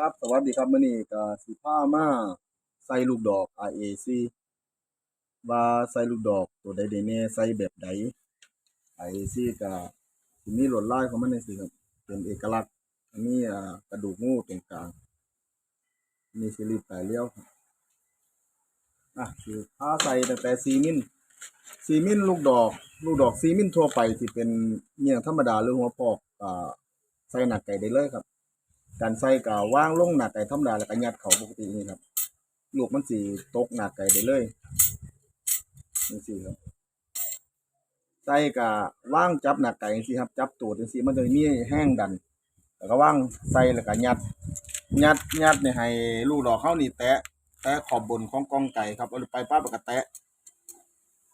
ครับ สวัสดีครับมื้อนี้ก็สิพามาใส่ลูกดอก RAC ว่าใส่ลูกดอกตัวใดได้แน่ใส่แบบใด RAC ก็สิมีลวดลายของมันจังซี่ครับเป็นเอกลักษณ์อันนี้กระดูกงูตรงกลางมีสลิปปลายเลี้ยวอะคือพาใส่ตั้งแต่4มิล4มิลลูกดอก ลูกดอก4มิลทั่วไปที่เป็นเงี้ยงธรรมดาหรือหัวปอกอ่าใส่หนักไก่ได้เลยครับ การใส่ก็วางลงหน้าไก่ธรรมดาแล้วก็ยัดเขาปกตินี่ครับลูกมันสิตกหน้าไก่ได้เลยจังซี่ครับใส่ก็ว่างจับหน้าไก่จังซี่ครับ จับตูดจังซี่มันจะมีแห้งดันแล้วก็ว่างใส่แล้วก็ยัด ยัดยัดเนี่ยให้ลูกดอกเขานี่แตะแตะขอบบนของกองไก่ครับเอาไปปั๊บแล้วก็แตะ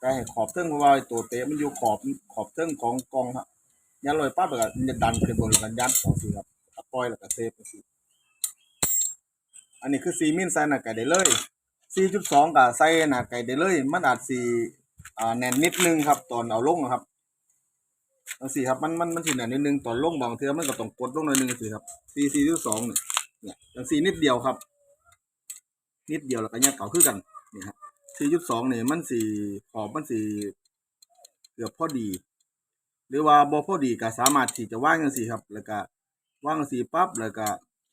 แตะให้ขอบเทิงเพราะว่าไอ้ตัวเตะมันอยู่ขอบขอบเทิงของกองครับยัดลอยปั๊บแล้วก็ดันขึ้นบนแล้วก็ยัดจังซี่ครับ ปล่อยแล้วก็เซฟจังซี่อันนี้คือ4มิลใส่หน้าไก่ได้เลย4.2ก็ใส่หน้าไก่ได้เลย มันอาจสิอ่าแน่นนิดนึงครับ ตอนเอาลงอะครับจังซี่ครับมันมันมันสิแน่นนิดนึงตอนลงบางเทื่อมันก็ต้องกดลงหน่อยนึงจังซี่ครับ4 4.2เนี่ยเนี่ยจังซี่นิดเดียวครับ นิดเดียวแล้วก็ยัดเข้าคือกันนี่ครับ4.2นี่ยมันสิขอบมันสิเกือบพอดี หรือว่าบ่พอดีก็สามารถที่จะว่างจังซี่ครับ แล้วก็ วางสีปั๊บแล้วก็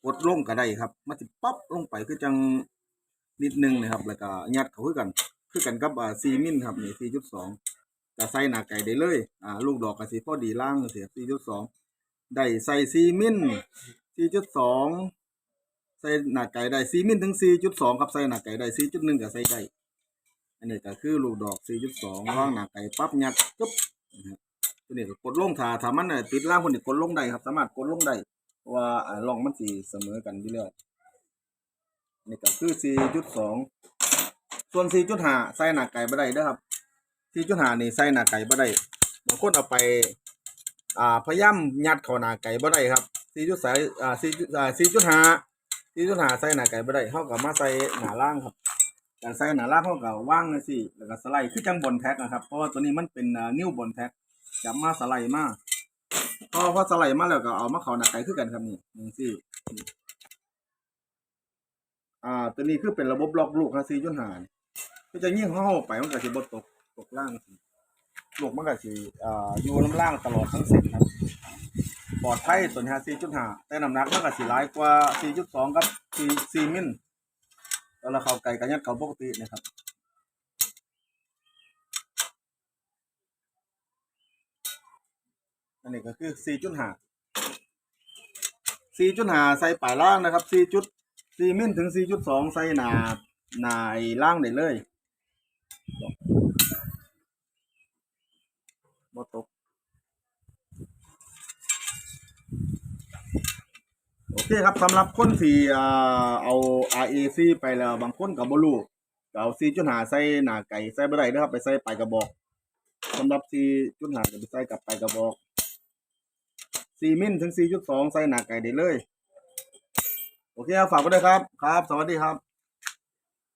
กดลงก็ได้ครับมันสิปั๊บลงไปคือจังนิดนึงนะครับ แล้วก็ยัดเข้าคือกัน คือกันกับอ่า4มิลครับนี่4.2ก็ใส่หน้าไก่ได้เลยอ่าลูกดอกก็สิพอดีล่างเสีย4.2ได้ใส่4มิล4.2ใส่หน้าไก่ได้4มิลถึง4.2ครับใส่หน้าไก่ได้4.1ก็ใส่ได้อันนี้ก็คือลูกดอก 4.2วางหนาไก่ปั๊บยัดจุ๊บตัวนี้ก็กดลงถาถามันน่ะติดล่างคนนี้กดลงได้ครับ สามารถกดลงได้ ว่าอ่าร่องมันสีเสมอกันอยู่แล้วนี่ก็คือ4.2ส่วน4.5ใส่หน้าไก่บ่ได้เด้อครับ4.5นี่ใส่หนาไก่บ่ได้บางคนเอาไป อ่าพยายามยัดเข้าหนาไก่บ่ได้ครับ4.2อ่า4อ่า4.5 4.5ใส่หน้าไก่บ่ได้เฮาก็มาใส่หนาล่างครับการใส่หนาล่างเฮาก็วางจังซี่แล้วก็สไลด์คือจังบนแท็กนะครับ เพราะว่าตัวนี้มันเป็นนิ้วบนแท็กจับมาสไลด์มา พอพอสไลด์มาแล้วก็เอามาเขาหน้าไก่คือกันครับนี่จังซี่นี่อ่า ตัวนี้คือเป็นระบบล็อกลูกครับ4.5นี่คือจะยิ่งเข้าไปมันก็สิบ่ตกตกล่างลูกมันก็สิอ่าอยู่น้ำล่างตลอดทั้งเส้นครับปลอดภัยตัวนี้4.5แต่น้ำหนักมันก็สิหลายกว่า4.2กับ4 4มิลแล้วเราเข้าไก่ก็ยัดเขาปกตินะครับ อันนี้ก็คือ4.5 4.5ใส่ปลายล่างนะครับ4จุด4มิลถึง4.2ใส่หนาหนาอ้ล่างได้เลยบ่ตกโอเคครับสำหรับคนที่อ่าเอา RAC ไปแล้วบางคนก็บ่รู้ก็เอา4.5ใส่หนาไก่ใส่บ่ได้เด้อครับ ไปใส่ปลายกระบอกสำหรับ4.5ก็ไปใส่กับปลายกระบอก สี่มิลถึง4.2ใส่หน้าไก่ได้เลย โอเคครับฝากไว้ด้วยครับ ครับ สวัสดีครับ